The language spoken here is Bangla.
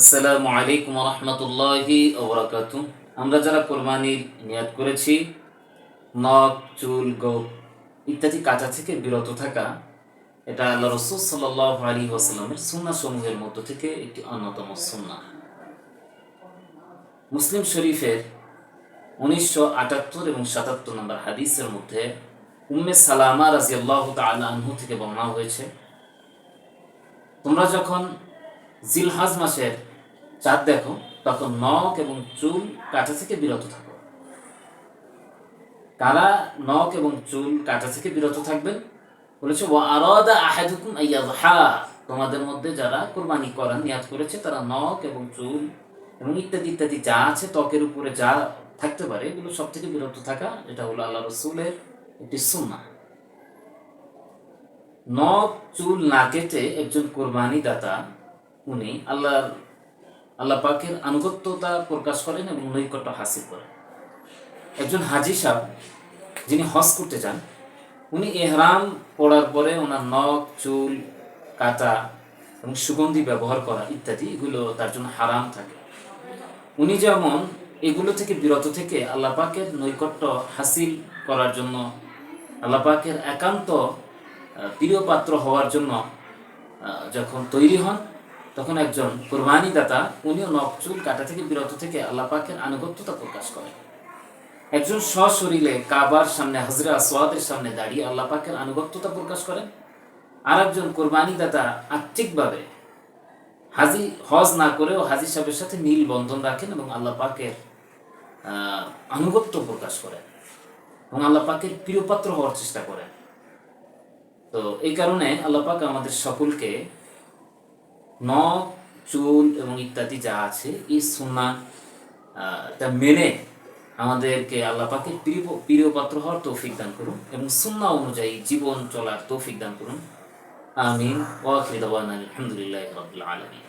আসসালামু আলাইকুম রহমতুল্লাহি ওবরাকাতু আমরা যারা কোরবানির নিয়াত করেছি, নখ, চুল গোপ ইত্যাদি কাটা থেকে বিরত থাকা, এটা আল্লাহ রসুল সাল্লাহ আলী ওয়াসাল্লামের সুন্না সমূহের মধ্য থেকে একটি অন্যতম সুন্না মুসলিম শরীফের উনিশশো আটাত্তর এবং সাতাত্তর নম্বর হাদিসের মধ্যে উম্মে সালামা রাজিয়াল্লাহ তাআলা আনহু থেকে বর্ণনা হয়েছে, তোমরা যখন জিলহাজ মাসের চাঁদ দেখো, তখন নখ এবং চুল কাটা থেকে বিরত থাকো। কারা নখ এবং চুল কাটা থেকে বিরত থাকবেন? বলেছে ও আরাদা আইয়াযহা তোমাদের মধ্যে যারা কোরবানি করার নিয়াত করেছে, তারা নখ এবং চুল এবং ইত্যাদি ইত্যাদি যা আছে, ত্বকের উপরে যা থাকতে পারে, এগুলো সব থেকে বিরত থাকা, এটা হলো আল্লাহ রসুলের একটি সুন্না নখ, চুল না কেটে একজন কোরবানি দাতা উনি আল্লাহ আল্লাহ পাকের আনুগত্যতা প্রকাশ করেন এবং নৈকট্য হাসিল করেন। একজন হাজি সাহেব যিনি হজ করতে যান, উনি এহরাম পড়ার পরে ওনার নখ, চুল, কাটা এবং সুগন্ধি ব্যবহার করা ইত্যাদি এগুলো তার জন্য হারাম থাকে। উনি যেমন এগুলো থেকে বিরত থেকে আল্লাহ পাকের নৈকট্য হাসিল করার জন্য, আল্লাহ পাকের একান্ত প্রিয় পাত্র হওয়ার জন্য যখন তৈরি হন তখন একজন কোরবানি দাতা উনিও নখ, চুল, কাটা থেকে বিরত থেকে আল্লাহ পাকের আনুগত্যতা প্রকাশ করেন। একজন সশরীরে কাবার সামনে হজরা সোয়াদের সামনে দাঁড়িয়ে আল্লাহ পাকের আনুগত্যতা প্রকাশ করেন। আর একজন কোরবানি দাতা আত্মিকভাবে হাজি, হজ না করেও হাজি সাহেবের সাথে নীল বন্ধন রাখেন এবং আল্লাহ পাকের আনুগত্য প্রকাশ করেন এবং আল্লাহ পাকের প্রিয়পাত্র হওয়ার চেষ্টা করেন। তো এই কারণে আল্লাহ পাক আমাদের সকলকে নখ চুল এবং ইত্যাদি যা আছে, এই সুন্না তা মেনে আমাদেরকে আল্লাহ পাকে প্রিয় প্রিয় পাত্র হওয়ার তৌফিক দান করুন এবং সুন্না অনুযায়ী জীবন চলার তৌফিক দান করুন। আমিন। ওয়াখির আলহামদুলিল্লাহ রাব্বিল আলামিন।